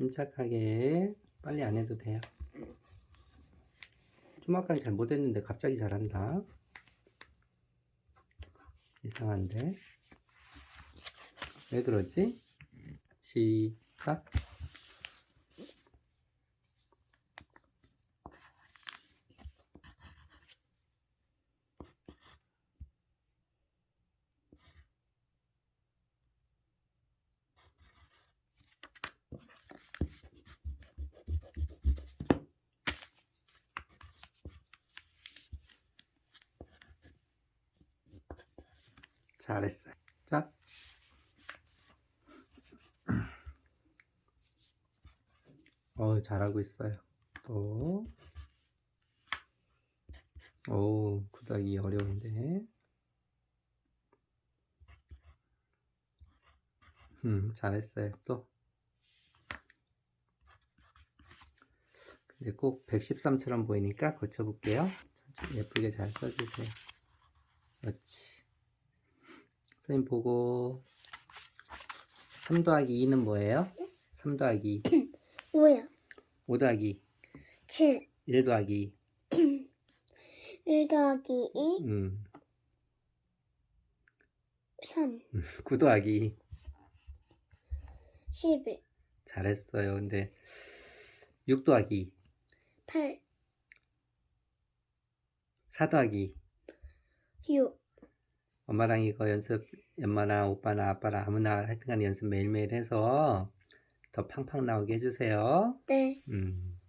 침착하게 빨리 안 해도 돼요. 좀 아까는 잘 못했는데 갑자기 잘한다. 이상한데 왜 그러지? 시작. 잘했어요. 자. 어, 잘하고 있어요. 또. 오, 구닥이 어려운데. 음, 잘했어요. 또. 근데 꼭 113처럼 보이니까 고쳐볼게요. 예쁘게 잘 써주세요. 그렇지. 선생님 보고 3 더하기 2는 뭐예요? 3 더하기 5요. 5 더하기 7. 1 더하기 1 더하기 2. 음, 3. 9 더하기 11. 잘했어요. 근데 6 더하기 8. 4 더하기 6. 엄마랑 이거 연습 엄마나 오빠나 아빠랑 아무나 하여튼간 연습 매일매일 해서 더 팡팡 나오게 해주세요. 네. 음.